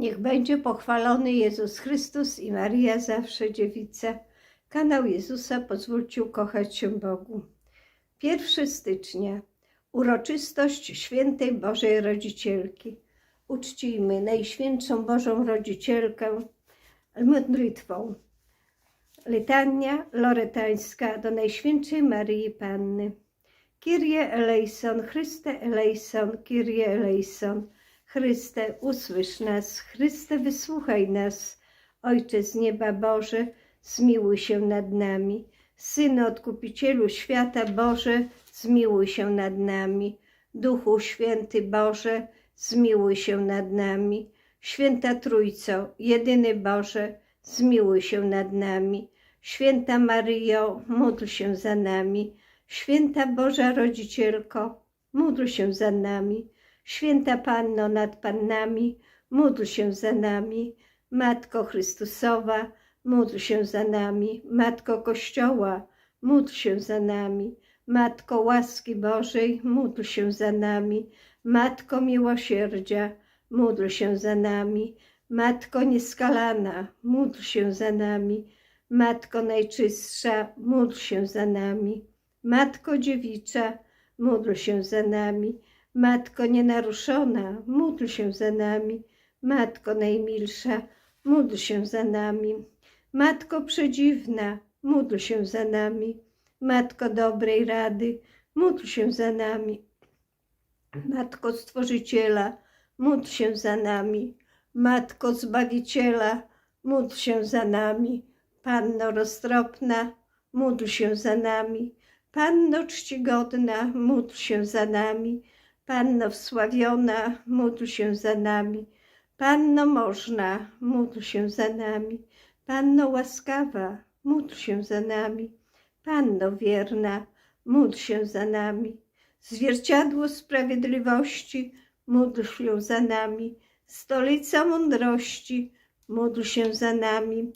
Niech będzie pochwalony Jezus Chrystus i Maria zawsze dziewica. Kanał Jezusa pozwólcie ukochać się Bogu. 1 stycznia. Uroczystość Świętej Bożej Rodzicielki. Uczcijmy Najświętszą Bożą Rodzicielkę modlitwą. Litania loretańska do Najświętszej Maryi Panny. Kyrie eleison, Chryste eleison, Kyrie eleison. Chryste, usłysz nas, Chryste, wysłuchaj nas. Ojcze z nieba Boże, zmiłuj się nad nami. Synu Odkupicielu świata Boże, zmiłuj się nad nami. Duchu Święty Boże, zmiłuj się nad nami. Święta Trójco, jedyny Boże, zmiłuj się nad nami. Święta Maryjo, módl się za nami. Święta Boża Rodzicielko, módl się za nami. Święta Panno nad Pannami, módl się za nami. Matko Chrystusowa, módl się za nami. Matko Kościoła, módl się za nami. Matko łaski Bożej, módl się za nami. Matko miłosierdzia, módl się za nami. Matko nieskalana, módl się za nami. Matko najczystsza, módl się za nami. Matko dziewicza, módl się za nami. Matko nienaruszona, módl się za nami. Matko najmilsza, módl się za nami. Matko przedziwna, módl się za nami. Matko dobrej rady, módl się za nami. Matko Stworzyciela, módl się za nami. Matko Zbawiciela, módl się za nami. Panno roztropna, módl się za nami. Panno czcigodna, módl się za nami. Panno wsławiona, módl się za nami. Panno można, módl się za nami. Panno łaskawa, módl się za nami. Panno wierna, módl się za nami. Zwierciadło sprawiedliwości, módl się za nami. Stolica mądrości, módl się za nami.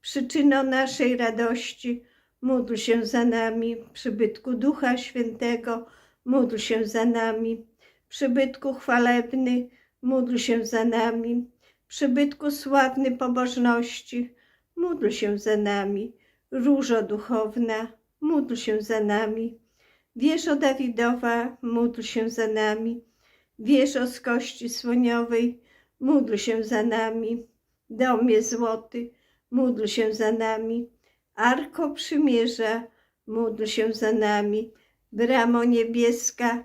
Przyczyno naszej radości, módl się za nami. Przybytku Ducha Świętego, módl się za nami. Przybytku chwalebny, módl się za nami. Przybytku sławny pobożności, módl się za nami. Różo duchowna, módl się za nami. Wieżo Dawidowa, módl się za nami. Wieżo z kości słoniowej, módl się za nami. Domie złoty, módl się za nami. Arko przymierza, módl się za nami. Bramo niebieska,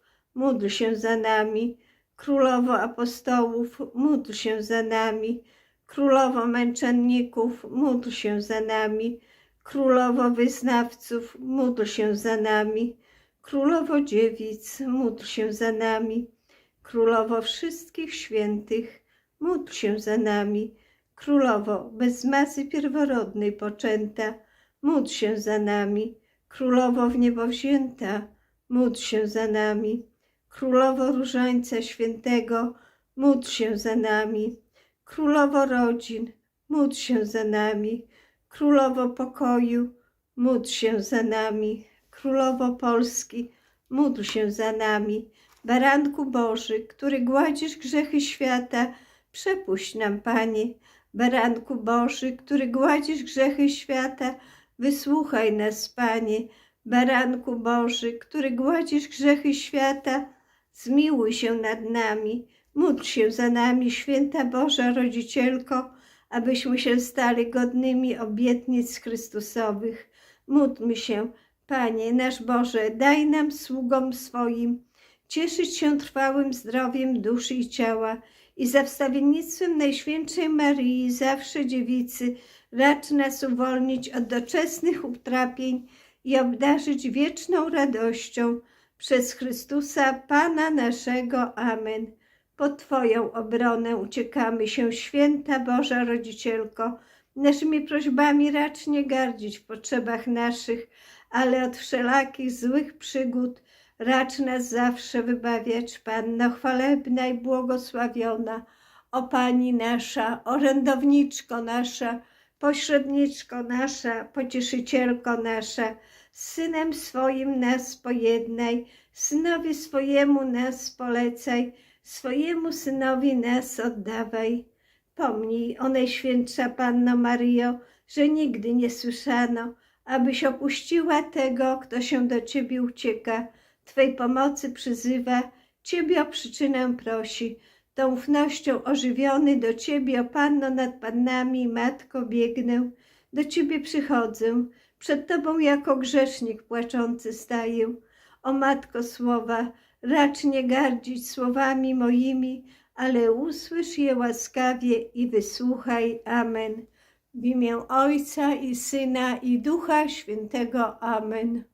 módl się za nami. Królowo apostołów, módl się za nami. Królowo męczenników, módl się za nami. Królowo wyznawców, módl się za nami. Królowo dziewic, módl się za nami. Królowo wszystkich świętych, módl się za nami. Królowo bez masy pierworodnej poczęta, módl się za nami. Królowo w niebo wzięta, módl się za nami. Królowo Różańca Świętego, módl się za nami. Królowo rodzin, módl się za nami. Królowo pokoju, módl się za nami. Królowo Polski, módl się za nami. Baranku Boży, który gładzisz grzechy świata, przepuść nam, Panie. Baranku Boży, który gładzisz grzechy świata, wysłuchaj nas, Panie. Baranku Boży, który gładzisz grzechy świata, zmiłuj się nad nami. Módl się za nami, święta Boża Rodzicielko, abyśmy się stali godnymi obietnic Chrystusowych. Módlmy się, Panie nasz Boże, daj nam sługom swoim cieszyć się trwałym zdrowiem duszy i ciała i za wstawiennictwem Najświętszej Maryi, zawsze dziewicy, racz nas uwolnić od doczesnych utrapień i obdarzyć wieczną radością przez Chrystusa Pana naszego. Amen. pod Twoją obronę uciekamy się, święta Boża Rodzicielko. Naszymi prośbami racz nie gardzić w potrzebach naszych, ale od wszelakich złych przygód racz nas zawsze wybawiać, Panno chwalebna i błogosławiona. O Pani nasza, orędowniczko nasza, pośredniczko nasza, pocieszycielko nasza, Synem swoim nas pojednaj, Synowi swojemu nas polecaj, swojemu Synowi nas oddawaj. Pomnij o Najświętsza Panno Maryjo, że nigdy nie słyszano, abyś opuściła tego, kto się do Ciebie ucieka, Twej pomocy przyzywa, Ciebie o przyczynę prosi. Tą ufnością ożywiony do Ciebie, o Panno nad Pannami, Matko, biegnę. Do Ciebie przychodzę, przed Tobą jako grzesznik płaczący staję. O Matko słowa, racz nie gardzić słowami moimi, ale usłysz je łaskawie i wysłuchaj. Amen. W imię Ojca i Syna i Ducha Świętego. Amen.